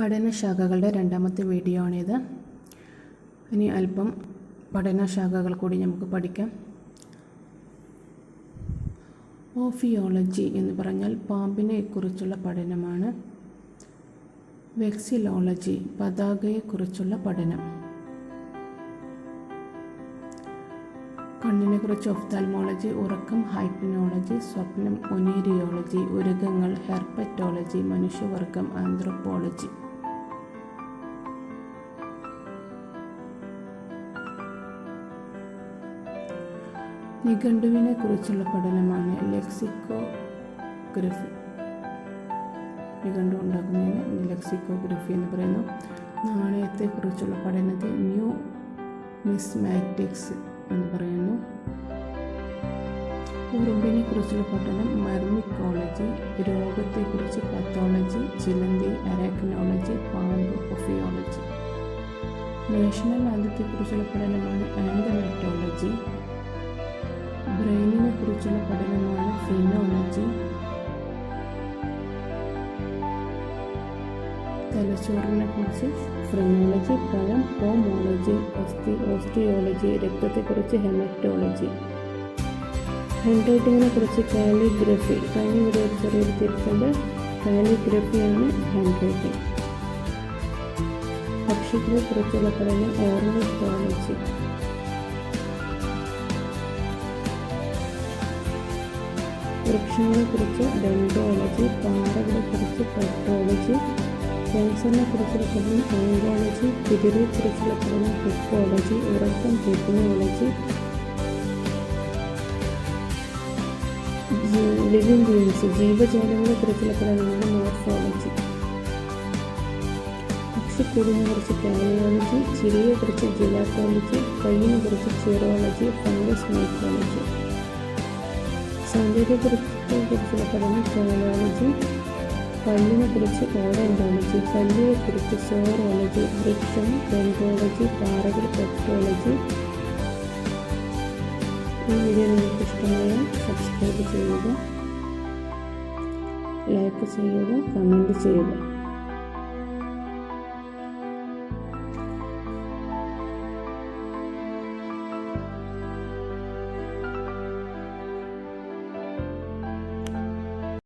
പഠനശാഖകളുടെ രണ്ടാമത്തെ വീഡിയോ ആണിത്. ഇനി അല്പം പഠനശാഖകൾ കൂടി നമുക്ക് പഠിക്കാം. ഓഫിയോളജി എന്ന് പറഞ്ഞാൽ പാമ്പിനെക്കുറിച്ചുള്ള പഠനമാണ്. വെക്സിലോളജി പതാകയെക്കുറിച്ചുള്ള പഠനം. കണ്ണിനെ കുറിച്ച് ഒഫ്താൽമോളജി ഉറക്കം ഹൈപ്പനോളജി സ്വപ്നം ഒനീരിയോളജി ഉരുകങ്ങൾ ഹെർപ്പറ്റോളജി മനുഷ്യവർഗം ആന്ത്രോപോളജി നിഘണ്ടുവിനെ കുറിച്ചുള്ള പഠനമാണ് ലെക്സിക്കോഗ്രഫി. നിഘണ്ടു ഉണ്ടാക്കുന്നതിന് ലെക്സിക്കോഗ്രഫി എന്ന് പറയുന്നു. നാണയത്തെക്കുറിച്ചുള്ള പഠനത്തെ ന്യൂ മിസ്മാറ്റിക്സ് എന്ന് പറയുന്നു. ഉറുമ്പിനെ കുറിച്ചുള്ള പഠനം മർമിക്കോളജി രോഗത്തെക്കുറിച്ച് പത്തോളജി ചിലന്തി അരാക്നോളജി പാമ്പ് ഒഫിയോളജി. നാഷണൽ ആദ്യത്തെക്കുറിച്ചുള്ള പഠനമാണ് ആന്തമെറ്റോളജി തലച്ചോറിനെ കുറിച്ച് ഫ്രെനോളജി പഴം ഹോമോളജി ഓസ്റ്റി ഓസ്റ്റിയോളജി രക്തത്തെക്കുറിച്ച് ഹെമറ്റോളജി. ഹാൻഡ് റൈറ്റിങ്ങിനെ കുറിച്ച് കാലിഗ്രഫി കഴിഞ്ഞ ഒരു ചെറിയൊരു തിരിച്ചുണ്ട് കാലിഗ്രഫിയാണ് ഹാൻഡ് റൈറ്റിംഗ് പക്ഷികളെ കുറിച്ചുള്ള പഠനം വൃക്ഷങ്ങളെ കുറിച്ച് ഡെൻഡോളജി പാറകളെ കുറിച്ച് പെട്രോളജി ക്യാൻസറിനെ കുറിച്ചുള്ള പഠനം ഓങ്കോളജി കുതിരയെക്കുറിച്ചുള്ള പഠനം ഹിപ്പോളജി ഉറക്കം ഹിപ്നോളജി ലിവിങ് ബീൻസ് ജീവജാലങ്ങളെ കുറിച്ചുള്ള പഠനമാണ് മോർഫോളജി. പക്ഷിക്കൂടിനെ കുറിച്ച് പാലിയോളജി ചിരിയെ കുറിച്ച് ജിലാക്കോളജി കൈയിനെ കുറിച്ച് ചിറോളജി ഫംഗസ് മൈക്രോളജി സൗന്ദര്യക്കുറിച്ചിനെ കുറിച്ചുള്ള പഠനം സോളോളജി പല്ലിനെ കുറിച്ച് ഓഡന്റോളജി പല്ലിയെ കുറിച്ച് സോറോളജി വൃക്ഷം ഡെന്റോളജി പാറകൾ പെട്രോളജി ഈ വീഡിയോ നിങ്ങൾക്ക് ഇഷ്ടമായാൽ സബ്സ്ക്രൈബ് ചെയ്യുക ലൈക്ക് ചെയ്യുക കമന്റ് ചെയ്യുക.